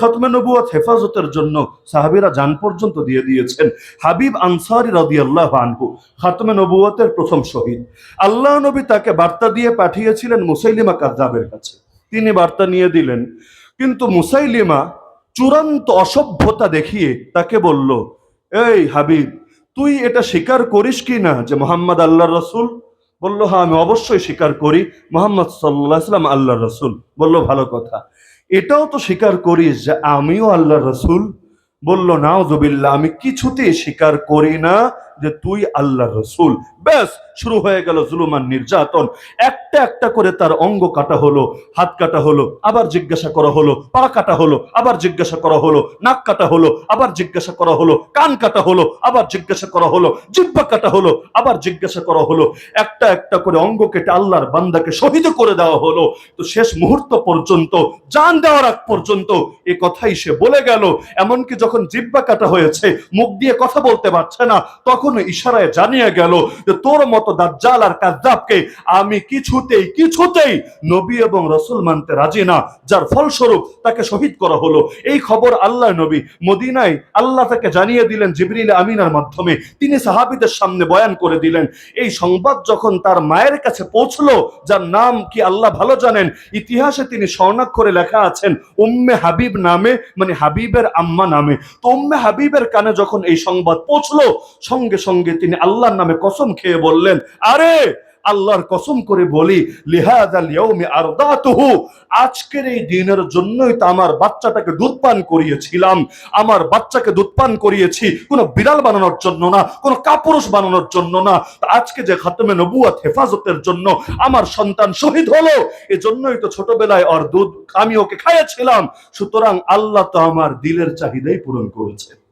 খতমে নবুয়াত হেফাজতের জন্য সাহাবীরা যান পর্যন্ত দিয়ে দিয়েছেন। হাবিব আনসারি রাদিয়াল্লাহু আনহু, খাতমে নবুয়াতের প্রথম শহীদ। আল্লাহ নবী তাকে বার্তা দিয়ে পাঠিয়েছিলেন মুসাইলিমা কাদ্দাবের কাছে। তিনি বার্তা নিয়ে দিলেন, কিন্তু মুসাইলিমা চূড়ান্ত অসভ্যতা দেখিয়ে তাকে বলল, এই হাবিব, তুই এটা স্বীকার করিস কি না যে মোহাম্মদ আল্লাহ রসুল? বলল হ্যাঁ আমি অবশ্যই স্বীকার করি মোহাম্মদ সাল্লাহ সাল্লাম আল্লাহ রসুল। বলল, ভালো কথা। এটাও তো স্বীকার করিস যে আমিও আল্লাহ রসুল। বলল নাওজবিল্লা আমি কিছুতেই স্বীকার করি না। যে তুই আল্লাহ রসুল। ব্যাস, শুরু হয়ে গেল জুলুমান নির্যাতন। একটা একটা করে তার অঙ্গ কাটা হলো, হাত কাটা হলো, আবার জিজ্ঞাসা করা হলো, পা কাটা হলো, আবার জিজ্ঞাসা করা হলো, নাক কাটা হলো, আবার জিজ্ঞাসা করা হলো, কান কাটা হলো, আবার জিজ্ঞাসা করা হলো জিব্বা কাটা হলো, আবার জিজ্ঞাসা করা হলো। একটা একটা করে অঙ্গ কেটে আল্লাহর বান্দাকে শহীদ করে দেওয়া হলো। তো শেষ মুহূর্ত পর্যন্ত, জান দেওয়ার আগ পর্যন্ত এ কথাই সে বলে গেল। এমনকি যখন জিব্বা কাটা হয়েছে, মুখ দিয়ে কথা বলতে পারছে না, তখন ইশারায় জানিয়ে গেল যে তোর মতো দাজ্জাল আর কাজ্জাবকে আমি কিছুতেই কিছুতেই নবী এবং রসুল মানতে রাজি না, যার ফলস্বরূপ তাকে শহীদ করা হলো। এই খবর আল্লাহ নবী মদিনায় আল্লাহ তাকে জানিয়ে দিলেন জিবরিল আমিনার মাধ্যমে। তিনি সাহাবিদের সামনে বয়ান করে দিলেন, এই সংবাদ যখন তার মায়ের কাছে পৌঁছলো, যার নাম কি আল্লাহ ভালো জানেন? ইতিহাসে তিনি স্বর্ণাক্ষরে লেখা আছেন, উম্মে হাবিব নামে মানে হাবিবের আম্মা নামে। তো উম্মে হাবিবের কানে যখন এই সংবাদ পৌঁছলো, সঙ্গে সঙ্গে তিনি আল্লাহর নামে কসম খেয়ে বললেন, আরে, আল্লাহর কসম করে বলি আজকের এই দিনের জন্যই তো আমার বাচ্চাটাকে দুধ পান করিয়েছিলাম। আমার বাচ্চাকে দুধ পান করিয়েছি, কোনো বিড়াল বানানোর জন্য না, কোনো কাপুরুষ বানানোর জন্য না। আজকে যে খাতমে নবুয়াত হেফাজতের জন্য আমার সন্তান শহীদ হলো, এজন্যই তো ছোটবেলায় ওর দুধ আমি ওকে খাইয়েছিলাম। সুতরাং আল্লাহ তো আমার দিলের চাহিদাই পূরণ করেছে।